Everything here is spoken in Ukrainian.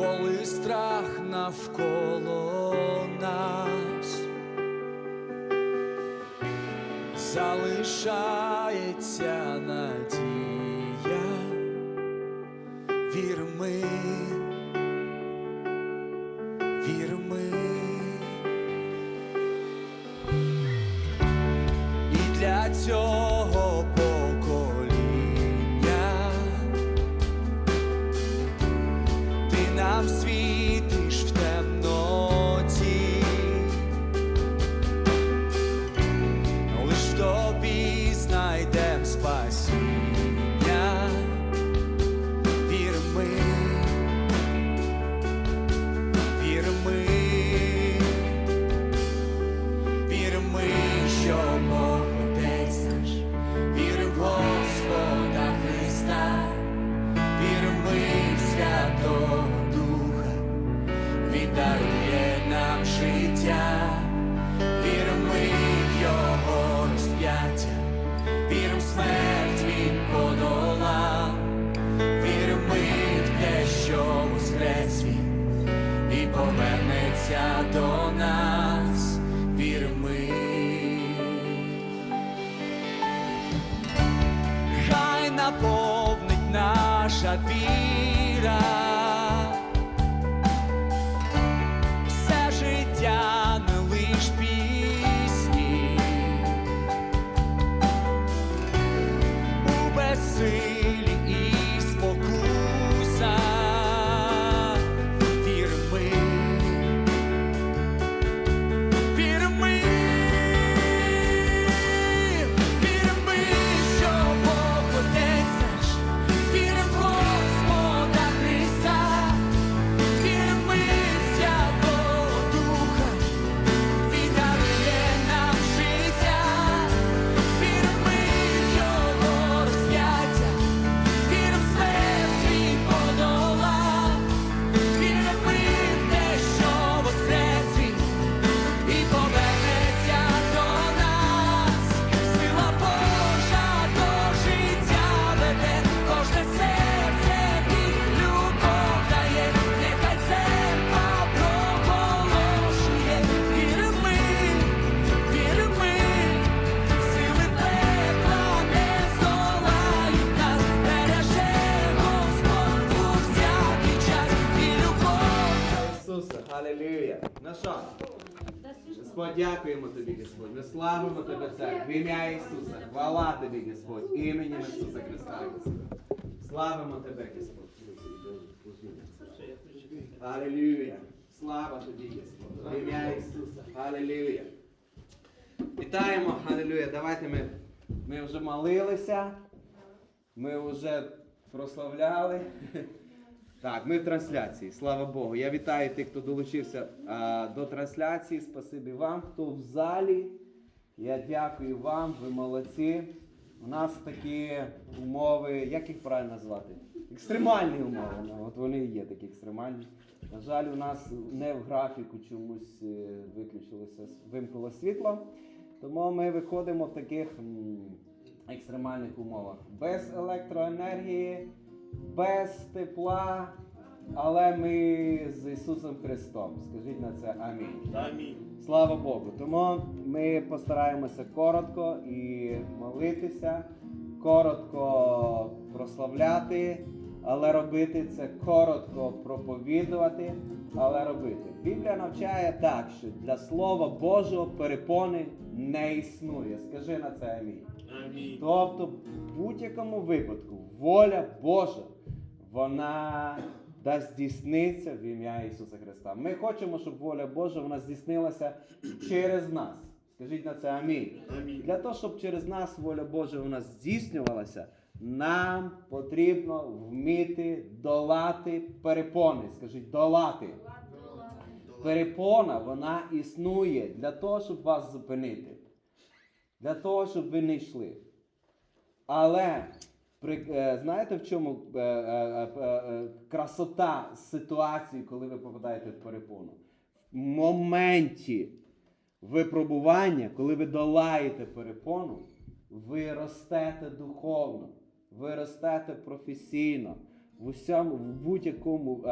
коли страх навколо нас залишається надія, вір ми, повернеться до нас, вірми. Хай наповнить наша віра. Господь, дякуємо тобі, Господь. Ми славимо тебе, Цар, в ім'я Ісуса. Хвала тобі, Господь, іменем Ісуса Христа. Славимо тебе, Господь. Алілюя. Слава тобі, Господь. В ім'я Ісуса. Алілюя. Вітаємо, Алілюя. Давайте ми, ми вже молилися. Ми вже прославляли. Так, ми в трансляції. Слава Богу. Я вітаю тих, хто долучився а, до трансляції. Спасибі вам, хто в залі. Я дякую вам, ви молодці. У нас такі умови, як їх правильно назвати? Екстремальні умови. Ну, от вони і є такі екстремальні. На жаль, у нас не в графіку чомусь е, виключилося, вимкнуло світло. Тому ми виходимо в таких екстремальних умовах. Без електроенергії, без тепла, але ми з Ісусом Христом. Скажіть на це амінь. Амінь. Слава Богу. Тому ми постараємося коротко і молитися, коротко прославляти, але робити це коротко проповідувати, але робити. Біблія навчає так, що для Слова Божого перепони не існує. Скажи на це амінь. Амінь. Тобто, в будь-якому випадку, воля Божа, вона дасть здійсниться в ім'я Ісуса Христа. Ми хочемо, щоб воля Божа вона здійснилася через нас. Скажіть на це амінь. Амінь. Для того, щоб через нас воля Божа вона здійснювалася, нам потрібно вміти долати перепони. Скажіть, долати. Перепона вона існує для того, щоб вас зупинити. Для того, щоб ви не йшли. Але е, знаєте, в чому е, е, красота ситуації, коли ви попадаєте в перепону? В моменті випробування, коли ви долаєте перепону, ви ростете духовно, ви ростете професійно в усьому, в будь-якому.